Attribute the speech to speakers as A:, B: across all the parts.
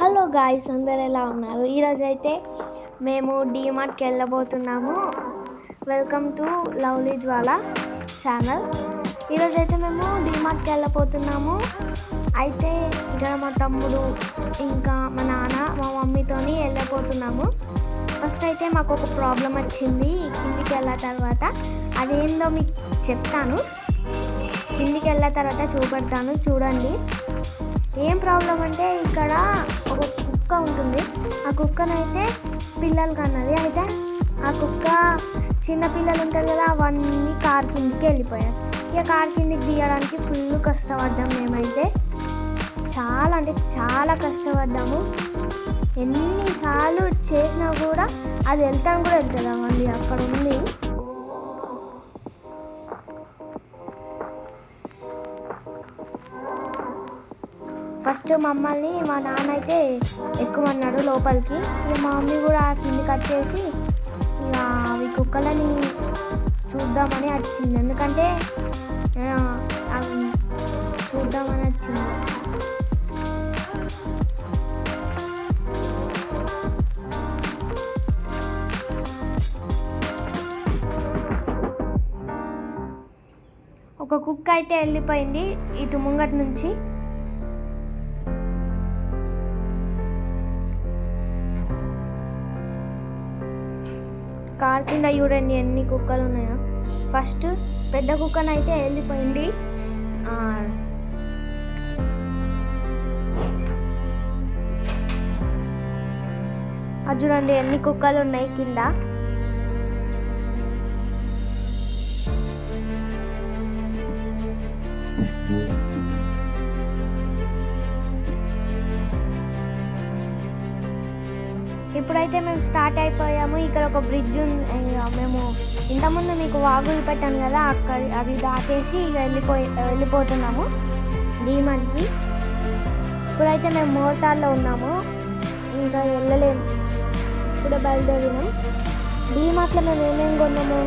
A: Hello guys అందరు ఎలా ఉన్నారు? ఈరోజు అయితే మేము డీమార్ట్కి వెళ్ళబోతున్నాము. Welcome to lovely Jwala channel ఈరోజు అయితే మేము డీమార్ట్కి వెళ్ళబోతున్నాము. అయితే ఇక్కడ మా తమ్ముడు ఇంకా మా నాన్న మా మమ్మీతోని వెళ్ళబోతున్నాము. ఫస్ట్ అయితే మాకు ఒక ప్రాబ్లం వచ్చింది కిందికి వెళ్ళిన తర్వాత. అదేందో మీకు చెప్తాను. కిందికి వెళ్ళిన తర్వాత చూపెడతాను చూడండి. ఏం ప్రాబ్లం అంటే ఇక్కడ ఒక కుక్క ఉంటుంది. ఆ కుక్కనైతే పిల్లలు కన్నది అయితే ఆ కుక్క చిన్న పిల్లలు ఉంటారు కదా అవన్నీ కార్ కిందికి వెళ్ళిపోయాయి. ఇక కార్ కిందికి దిగడానికి ఫుల్ కష్టపడ్డాం మేమైతే. చాలా అంటే చాలా కష్టపడ్డాము. ఎన్నిసార్లు చేసినా కూడా అది వెళ్తాను కూడా వెళ్తుంది అక్కడ ఉంది. ఫస్ట్ మమ్మల్ని మా నాన్న అయితే ఎక్కువన్నాడు లోపలికి. ఇక మా మమ్మీ కూడా కిందికి వచ్చేసి ఇక అవి కుక్కలని చూద్దామని వచ్చింది. ఎందుకంటే అవి చూద్దామని వచ్చింది. ఒక కుక్క అయితే వెళ్ళిపోయింది ఇటు ముంగటి నుంచి. కార్ కింద చూడండి ఎన్ని కుక్కలు ఉన్నాయో ఫస్ట్ పెద్ద కుక్కనైతే వెళ్ళిపోయింది. అది చూడండి ఎన్ని కుక్కలు ఉన్నాయి కింద? మేము స్టార్ట్ అయిపోయాము. ఇక్కడ ఒక బ్రిడ్జ్ ఉంది. ఇక మేము ఇంతకుముందు మీకు వాగు పెట్టాను కదా అక్కడ అది దాటేసి ఇక వెళ్ళిపోయి వెళ్ళిపోతున్నాము. భీమన్కి. ఇప్పుడైతే మేము మోతార్లో ఉన్నాము. ఇంకా వెళ్ళలేము. ఇప్పుడే బయలుదేరినాం. డీమార్ట్లో మేము ఏమేమి కొన్నాము?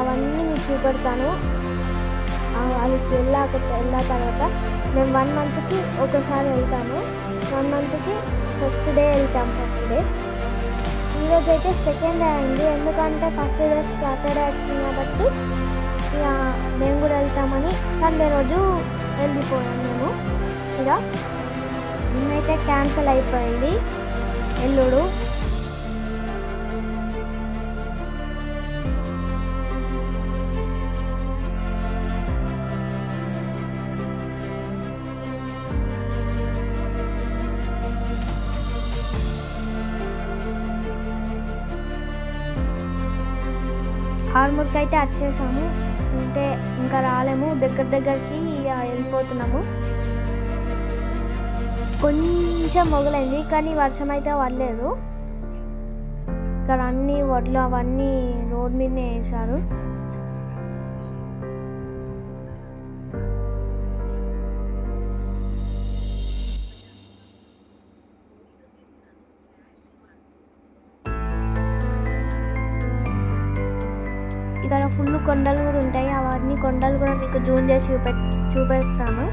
A: అవన్నీ మీకు చూపెడతాను. వాళ్ళకి వెళ్ళాక వెళ్ళిన తర్వాత మేము వన్ మంత్కి ఒకసారి వెళ్తాము. వన్ మంత్కి ఫస్ట్ డే వెళ్తాం ఫస్ట్ డే. ఈరోజు అయితే సెకండ్ డే అయింది. ఎందుకంటే ఫస్ట్ డేస్ సాటర్డే వచ్చింది కాబట్టి ఇక మేము కూడా వెళ్తామని సండే రోజు వెళ్ళిపోయాం మేము. ఇక నిన్నైతే క్యాన్సిల్ అయిపోయింది. ఎల్లుడు ఆర్మూర్కి అయితే వచ్చేసాము అంటే ఇంకా రాలేము. దగ్గర దగ్గరికి వెళ్ళిపోతున్నాము. కొంచెం మొగలైంది కానీ వర్షం అయితే పడలేదు. ఇక్కడ అన్ని వడ్లు అవన్నీ రోడ్ మీదనే వేశారు. కొండలు కూడా ఉంటాయి. అవన్నీ కొండలు కూడా మీకు జూమ్ చేసి చూపె చూపిస్తాను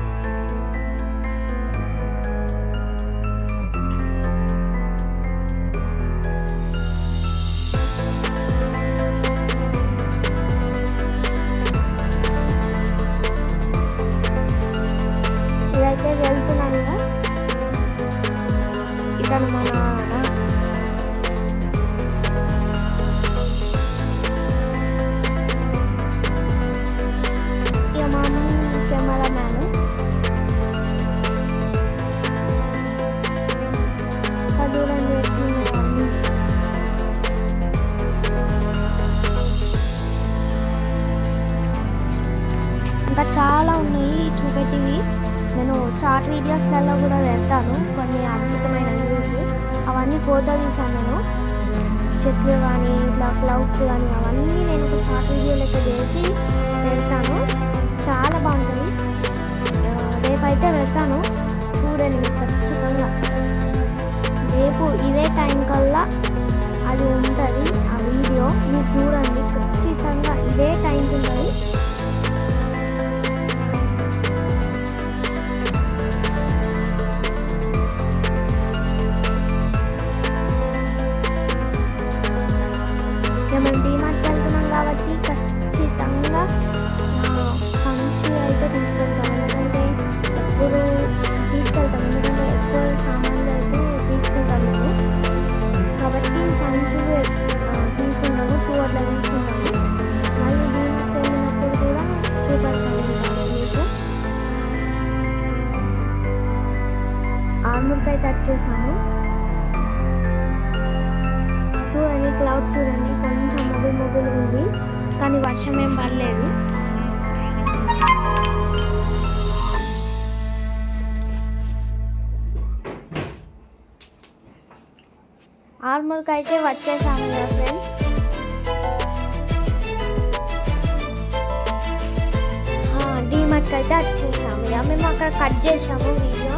A: ఫోటో తీశాను. నేను చెట్లు కానీ ఇట్లా క్లౌడ్స్ కానీ అవన్నీ నేను ఒక షార్ట్ వీడియో లెక్క చేసి పెడతాను. చాలా బాగుంటుంది. రేపైతే పెడతాను. చూడండి ఖచ్చితంగా. రేపు ఇదే టైం కల్లా అది ఉంటుంది ఆ వీడియో మీరు చూడండి ఖచ్చితంగా ఇదే టైంకి ఉంటుంది. వర్షం ఏం పడలేదు. ఆర్మూర్కి అయితే వచ్చేసాము కదా ఫ్రెండ్స్. డీమార్ట్కి అయితే వచ్చేసాము. ఇక మేము అక్కడ కట్ చేసాము వీడియో.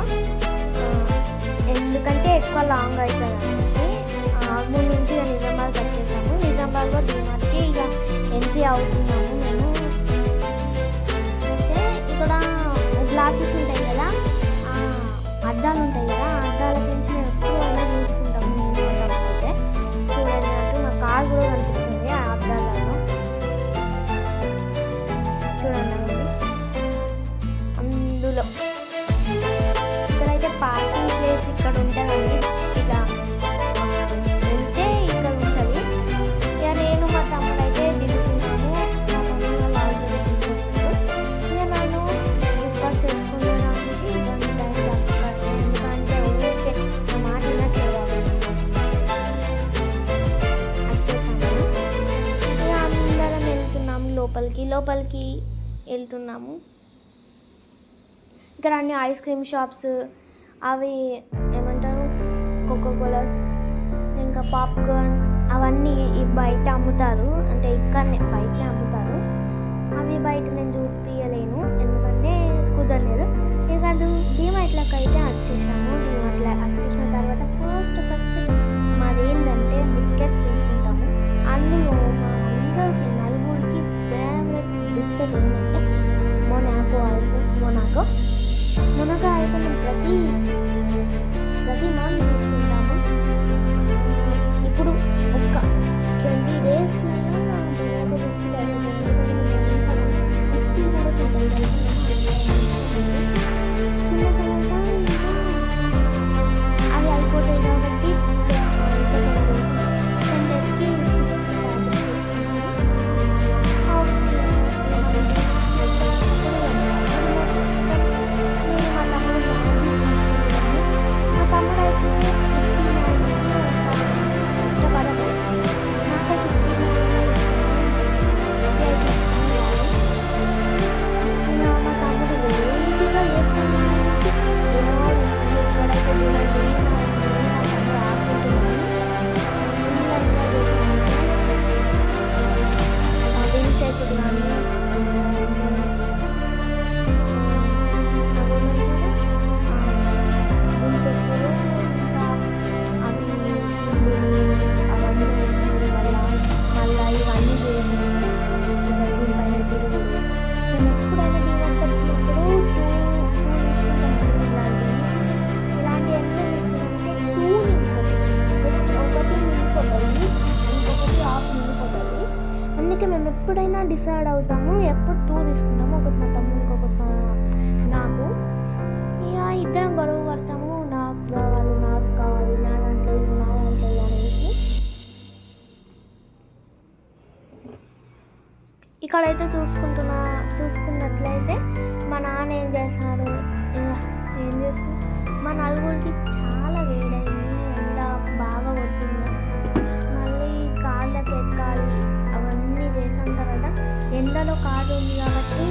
A: ఎందుకంటే ఎక్కువ లాంగ్ అవుతుంది లోపలికి లోపలికి వెళ్తున్నాము. ఇక్కడ అన్ని ఐస్ క్రీమ్ షాప్స్ అవి ఏమంటారు? కోకో కోలాస్ ఇంకా పాప్కార్న్స్ అవన్నీ బయట అమ్ముతారు. అంటే ఇక్కడనే బయటనే అమ్ముతారు. అవి బయట నేను చూపించలేను ఎందుకంటే కుదరలేదు. ఇంకా అది డీమార్ట్లకు అయితే వచ్చేసాము డీమార్ట్లో చేసిన తర్వాత ఫస్ట్ ఫస్ట్ మాది ఏంటంటే బిస్కెట్స్ తీసుకుంటాము. అన్నీ అందరూ బిస్కెట్ ఏంటంటే Monaco oil Monaco Monaco oil ప్రతి ప్రతి మంత్ తీసుకుంటాను ఇక్కడైతే చూసుకుంటున్నా చూసుకున్నట్లయితే మా నాన్న ఏం చేశారు ఏం చేస్తాం మా నలుగురికి చాలా వేడైంది. ఎండ బాగా కొట్టింది. మళ్ళీ కాళ్ళకి ఎక్కాలి అవన్నీ చేసిన తర్వాత ఎండలో కాదు ఉంది కాబట్టి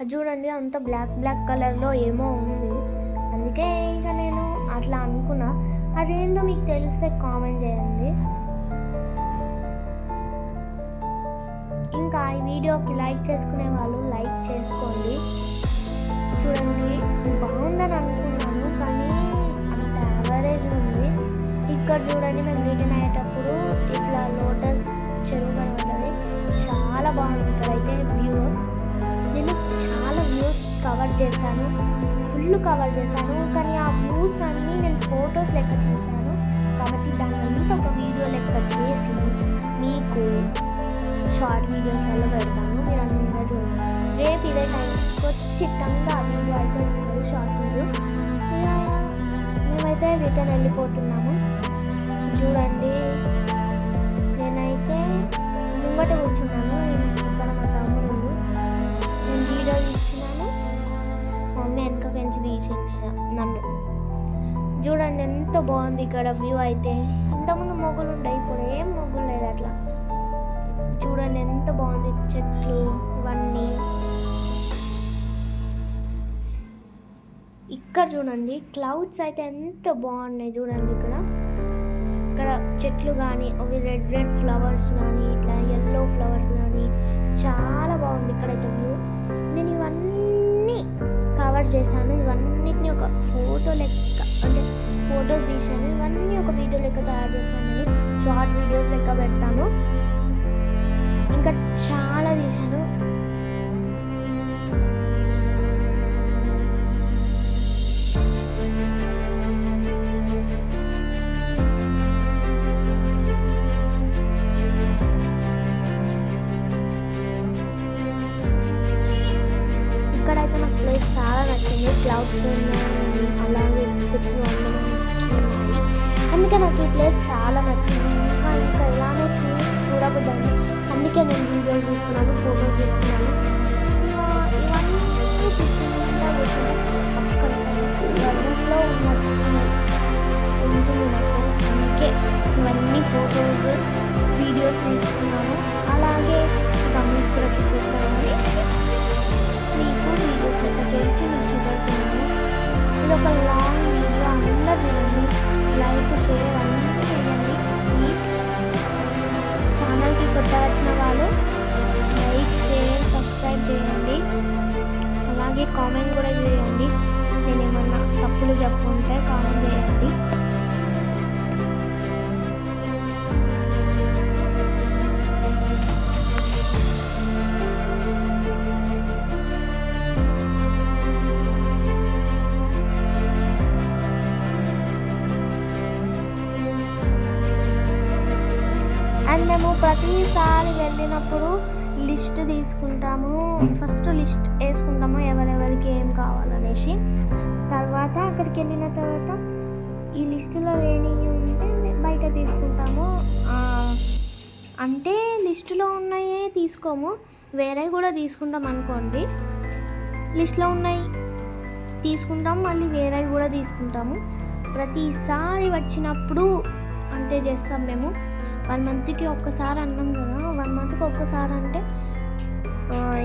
A: అది చూడండి అంత బ్లాక్ బ్లాక్ కలర్లో ఏమో ఉంది. అందుకే ఇక నేను అట్లా అనుకున్నా. అదేందో మీకు తెలిస్తే కామెంట్ చేయండి. ఇంకా ఈ వీడియోకి లైక్ చేసుకునే వాళ్ళు లైక్ చేసుకోండి. చూడండి బాగుందని అనుకున్నాను కానీ అంత యావరేజ్ ఉంది. ఇక్కడ చూడండి మేము రిటర్న్ అయ్యేటప్పుడు ఇట్లా చేశాను. ఫుల్ కవర్ చేశాను. కానీ ఆ వ్యూస్ అన్నీ నేను ఫొటోస్ లెక్క చేశాను. కాబట్టి దాని ఒక వీడియో లెక్క చేసి మీకు షార్ట్ వీడియోస్లలో పెడతాను. మీరు అందరూ చూడండి. రేపు ఇదే టైం ఖచ్చితంగా ఆ వీడియో అయితే ఇస్తుంది షార్ట్ వీడియో మేమైతే రిటర్న్ వెళ్ళిపోతున్నాము. చూడండి. నేనైతే ముంగట కూర్చున్నాను. మమ్మీ తీసింది నన్ను. చూడండి ఎంత బాగుంది ఇక్కడ వ్యూ అయితే. ఇంతకుముందు మొగ్గులు ఉండే ఇప్పుడు ఏం మొగ్గులు లేదు అట్లా. చూడండి ఎంత బాగుంది చెట్లు ఇవన్నీ. ఇక్కడ చూడండి క్లౌడ్స్ అయితే ఎంత బాగున్నాయి చూడండి ఇక్కడ. ఇక్కడ చెట్లు కానీ అవి రెడ్ రెడ్ ఫ్లవర్స్ కానీ ఇట్లా ఎల్లో ఫ్లవర్స్ కానీ చాలా బాగుంది ఇక్కడైతే వ్యూ. రికార్డ్ చేశాను. ఇవన్నిటిని ఒక ఫోటో లెక్క అంటే ఫొటోస్ తీశాను. ఇవన్నీ ఒక వీడియో లెక్క తయారు చేశాను. షార్ట్ వీడియోస్ లెక్క పెడతాను. ఇంకా చాలా తీశాను. ప్రతిసారి వెళ్ళినప్పుడు లిస్ట్ తీసుకుంటాము. ఫస్ట్ లిస్ట్ వేసుకుంటాము ఎవరెవరికి ఏం కావాలనేసి. తర్వాత అక్కడికి వెళ్ళిన తర్వాత ఈ లిస్టులో లేనివి ఉంటే బయట తీసుకుంటాము. అంటే లిస్టులో ఉన్నాయే తీసుకోము. వేరే కూడా తీసుకుంటాం అనుకోండి. లిస్ట్లో ఉన్నాయి తీసుకుంటాం మళ్ళీ వేరే కూడా తీసుకుంటాము. ప్రతిసారి వచ్చినప్పుడు అంతే చేస్తాం మేము. వన్ మంత్కి ఒక్కసారి అన్నాం కదా వన్ మంత్కి ఒక్కసారి అంటే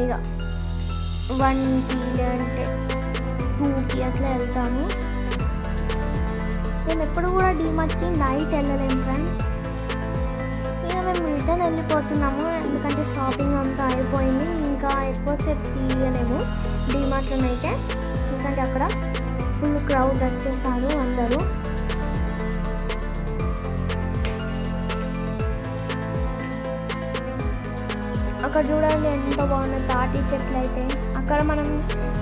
A: ఇక వన్కి లేదంటే టూకి అట్లా వెళ్తాము. మేము ఎప్పుడు కూడా డీమార్ట్కి నైట్ వెళ్ళలేము ఫ్రెండ్స్. ఇక మేము రిటర్న్ వెళ్ళిపోతున్నాము ఎందుకంటే షాపింగ్ అంతా అయిపోయింది ఇంకా ఎక్కువసేపు తీయలేము డీమార్ట్లోనైతే. ఎందుకంటే అక్కడ ఫుల్ క్రౌడ్ వచ్చేసారు అందరూ. అక్కడ చూడండి ఎంత బాగున్నాయి తాటి చెట్లు అయితే. అక్కడ మనం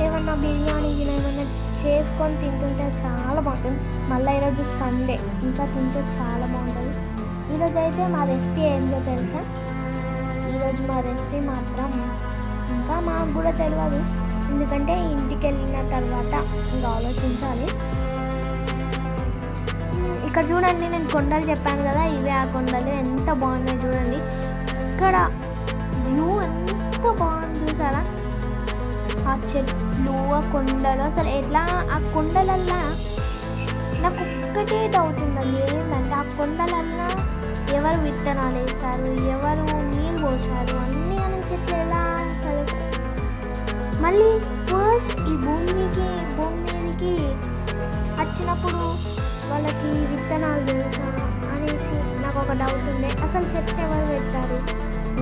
A: ఏమన్నా బిర్యానీ ఏమన్నా చేసుకొని తింటుంటే చాలా బాగుంటుంది. మళ్ళీ ఈరోజు సండే ఇంకా తింటే చాలా బాగుంటుంది. ఈరోజు అయితే మా రెసిపీ ఏంటో తెలుసా? ఈరోజు మా రెసిపీ మాత్రం ఇంకా మాకు కూడా తెలియదు ఎందుకంటే ఇంటికి వెళ్ళిన తర్వాత ఇంకా ఆలోచించాలి. ఇక్కడ చూడండి నేను కొండలు చెప్పాను కదా ఇవే ఆ కొండలు. ఎంత బాగున్నాయి చూడండి. ఇక్కడ వ్యూ ఎంత బాగుంది చూసారా? ఆ చెట్లు ఆ కొండలు అసలు ఎట్లా ఆ కొండలల్లా నాకు ఒక్కటే డౌట్ ఉందండి. ఏంటంటే ఆ కొండలల్లా ఎవరు విత్తనాలు వేశారు ఎవరు నీళ్ళు పోసారు అన్నీ అని చెట్లు ఎలా అంటారు మళ్ళీ ఫస్ట్ ఈ భూమికి భూమి మీదకి వచ్చినప్పుడు వాళ్ళకి విత్తనాలు తెలుసా అనేసి నాకు ఒక డౌట్ ఉండే. అసలు చెట్లు ఎవరు పెట్టారు?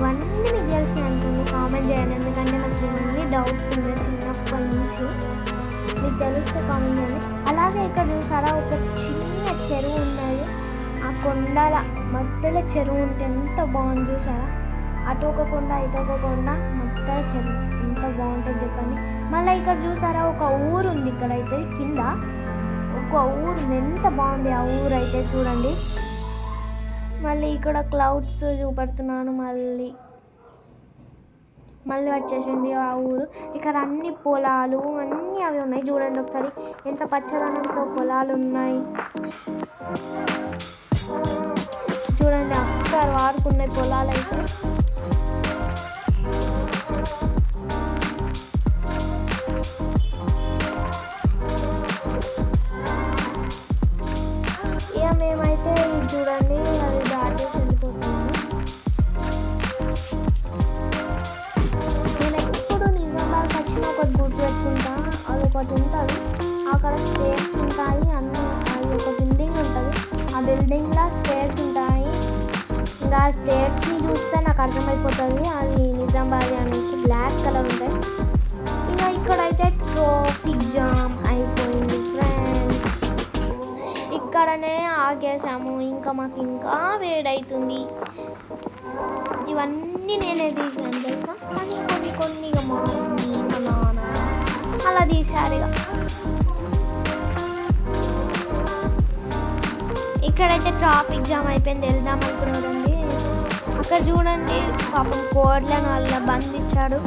A: ఇవన్నీ మీకు తెలిసిన అనుకోండి కామెంట్ చేయండి. ఎందుకంటే నాకు ఇవన్నీ డౌట్స్ ఉన్నాయి చిన్నప్పటి నుంచి. మీకు తెలిస్తే కామెంట్ చేయండి. అలాగే ఇక్కడ చూసారా ఒక చిన్న చెరువు ఉన్నది. ఆ కొండల మధ్యలో చెరువు ఉంటే ఎంత బాగుంది చూసారా? అటు ఒక కొండ ఇటు ఒక కొండ మధ్యలో చెరువు. ఎంత బాగుంటుంది చెప్పండి. మళ్ళీ ఇక్కడ చూసారా ఒక ఊరు ఉంది ఇక్కడ అయితే కింద. ఒక ఊరు ఎంత బాగుంది ఆ ఊరు అయితే చూడండి. మళ్ళీ ఇక్కడ క్లౌడ్స్ చూపెడుతున్నాను మళ్ళీ. మళ్ళీ వచ్చేసింది ఆ ఊరు. ఇక్కడ అన్ని పొలాలు అన్నీ అవి ఉన్నాయి చూడండి ఒకసారి. ఎంత పచ్చదనంతో పొలాలు ఉన్నాయి. చూడండి అక్కడ వాడుకున్నాయి పొలాలు అయితే అయిపోతుంది. అది నిజామాబాద్ అనేసి బ్లాక్ కలర్ ఉంటాయి ఇక ఇక్కడైతే ట్రాఫిక్ జామ్ అయిపోయింది ఫ్రెండ్స్ ఇక్కడనే ఆగేసాము ఇంకా మాకు ఇంకా వేడవుతుంది ఇవన్నీ నేనే తీసాను తెలుసా? కానీ కొన్ని కొన్ని ఇక మా మమ్మీ మా నాన్న అలా తీశారు ఇక ఇక్కడైతే ట్రాఫిక్ జామ్ అయిపోయింది వెళ్దాం అనుకున్నారండి. అక్కడ చూడండి. పాపం కోడ్లను అలా బంధించాడు.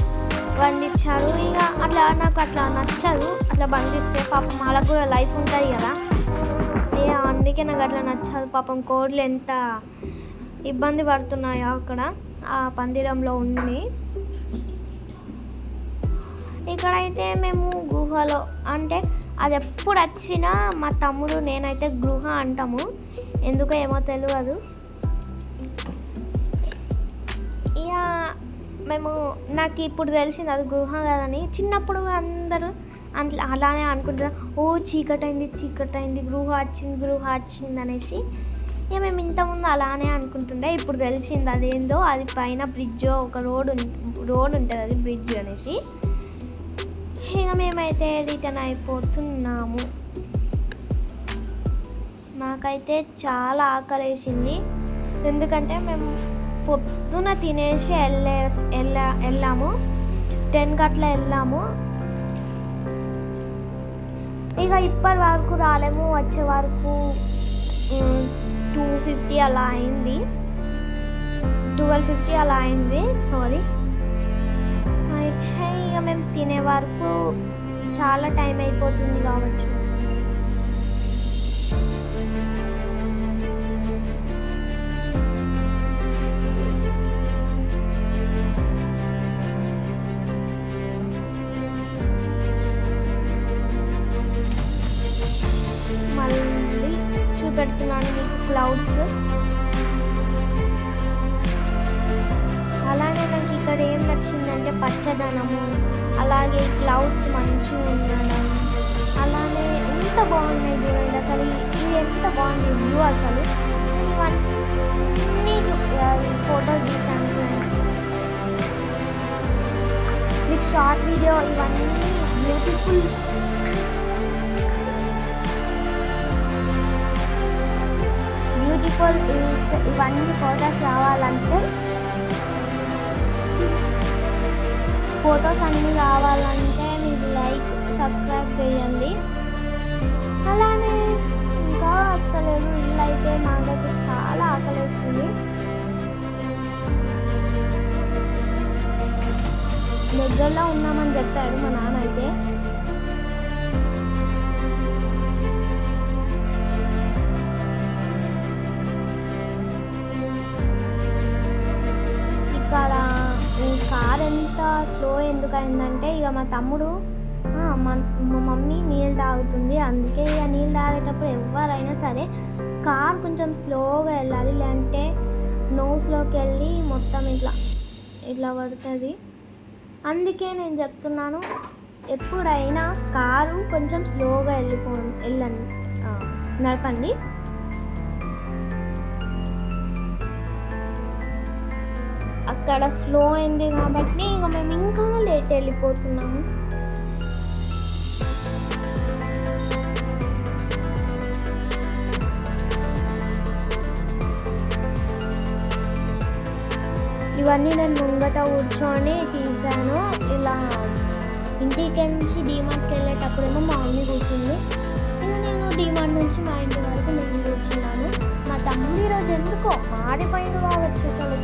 A: బంధించాడు. ఇక అట్లా నాకు అట్లా నచ్చదు. అట్లా బంధిస్తే పాపం వాళ్ళకు కూడా లైఫ్ ఉంటుంది కదా. ఇక అందుకే నాకు అట్లా నచ్చదు. పాపం కోడ్లు ఎంత ఇబ్బంది పడుతున్నాయో అక్కడ ఆ పందిరంలో ఉండి. ఇక్కడైతే మేము గుహలో అంటే అది ఎప్పుడు వచ్చినా మా తమ్ముడు నేనైతే గృహ అంటాము. ఎందుకో ఏమో తెలియదు ఇక మేము నాకు ఇప్పుడు తెలిసింది అది గృహ కదని. చిన్నప్పుడు అందరూ అట్లా అలానే అనుకుంటారు ఓ చీకటి అయింది చీకటి అయింది గృహ వచ్చింది గృహ వచ్చింది అనేసి. ఇక మేము ఇంతకుముందు అలానే అనుకుంటుండే. ఇప్పుడు తెలిసింది అదేందో అది పైన బ్రిడ్జ్ ఒక రోడ్ రోడ్ ఉంటుంది అది బ్రిడ్జ్ అనేసి. ఇక మేమైతే రిటర్న్ అయిపోతున్నాము. నాకైతే చాలా ఆకలేసింది. ఎందుకంటే మేము పొద్దున తినేసి వెళ్ళే వెళ్ళా వెళ్ళాము. టెన్ గట్ల వెళ్ళాము. ఇక ఇప్పటి వరకు రాలేము. వచ్చే వరకు టూ ఫిఫ్టీ అలా అయింది. ట్వెల్వ్ ఫిఫ్టీ అలా అయింది. సారీ అయితే ఇక మేము తినే వరకు చాలా టైం అయిపోతుంది కావచ్చు. బ్యూటిఫుల్ ఇవన్నీ ఫోటోస్ రావాలంటే ఫొటోస్ అన్నీ కావాలంటే మీరు లైక్ సబ్స్క్రైబ్ చేయండి. అలానే ఇంకా వస్తలేదు ఇల్లు అయితే మాకైతే చాలా ఆకలిస్తుంది. దగ్గరలో ఉన్నామని చెప్పాడు మా నాన్న అయితే అంత స్లో ఎందుకు అయిందంటే ఇక మా తమ్ముడు మా మమ్మీ నీళ్ళు తాగుతుంది. అందుకే ఇక నీళ్ళు తాగేటప్పుడు ఎవరైనా సరే కార్ కొంచెం స్లోగా వెళ్ళాలి. లేదంటే నోస్లోకి వెళ్ళి మొత్తం ఇట్లా ఇట్లా పడుతుంది. అందుకే నేను చెప్తున్నాను ఎప్పుడైనా కారు కొంచెం స్లోగా వెళ్ళిపో వెళ్ళండి. నడపండి. అక్కడ స్లో అయింది కాబట్టి ఇక మేము ఇంకా లేట్ వెళ్ళిపోతున్నాము. ఇవన్నీ నేను ముంగట కూర్చొని తీశాను. ఇలా ఇంటికి నుంచి డీమార్ట్కి వెళ్ళేటప్పుడేమో మా మమ్మీ కూర్చుంది. ఇంకా నేను డీమార్ట్ నుంచి మా ఇంటి వరకు నేను కూర్చున్నాను. మా తమ్ముడు ఈరోజు ఎందుకో మారిపోయిన కావచ్చు వచ్చేసాడు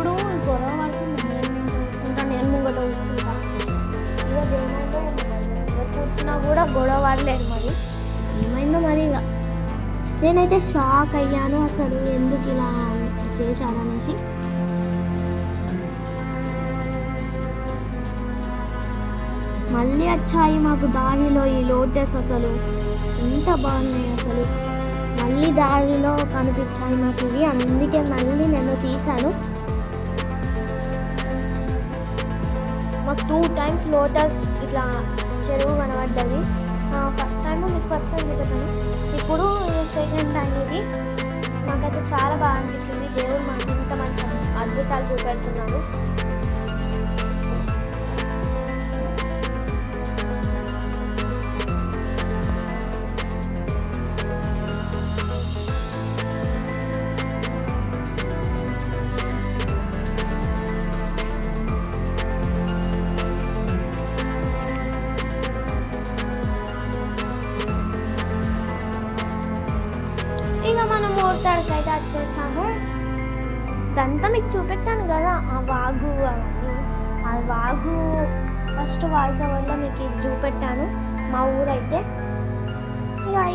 A: ఎప్పుడు గొడవ పడుతుంది నేను కూర్చుంటా నేను ముంగట కూర్చుంటా. ఈరోజు ఏమైందో కూర్చున్నా కూడా గొడవ పడలేదు మరి. ఏమైందో మరి ఇక. నేనైతే షాక్ అయ్యాను అసలు ఎందుకు ఇలా చేశాననేసి. మళ్ళీ వచ్చాయి మాకు దారిలో ఈ లోటస్ అసలు. ఎంత బాగున్నాయి అసలు. మళ్ళీ దారిలో కనిపించాయి మాకు ఇవి. అందుకే మళ్ళీ నేను తీశాను. టూ టైమ్స్ లోటస్ ఇట్లా చెరువు కనబడ్డది. ఫస్ట్ టైం మీకు ఫస్ట్ టైం చూపెట్టాను. ఇప్పుడు సెకండ్ టైం ఇది. మాకైతే చాలా బాగా అనిపించింది. దేవుడు మాకు ఇంత మంచి అద్భుతాలు చూపెడుతున్నారు.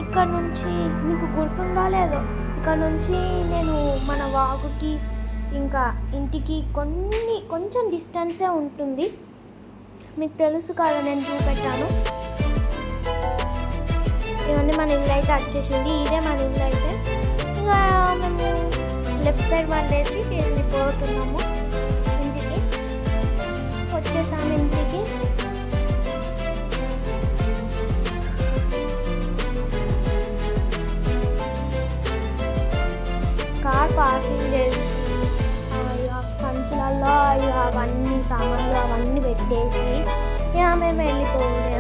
A: ఇక్కడ నుంచి మీకు గుర్తుందా లేదో? ఇక్కడ నుంచి నేను మన వాగుకి ఇంకా ఇంటికి కొన్ని కొంచెం డిస్టెన్సే ఉంటుంది. మీకు తెలుసు కదా నేను చూపెట్టాను. ఇవన్నీ మన ఇల్లు అయితే వచ్చేసింది ఇదే మన ఇల్లు అయితే. ఇంకా మేము లెఫ్ట్ సైడ్ వాళ్ళేసి వెళ్ళిపోతున్నాము ఇంటికి. వచ్చేసాము ఇంటికి. పార్కింగ్ చేసి సంచులలో అవన్నీ సామాన్లు అవన్నీ పెట్టేసి ఇక మేము వెళ్ళిపోయింది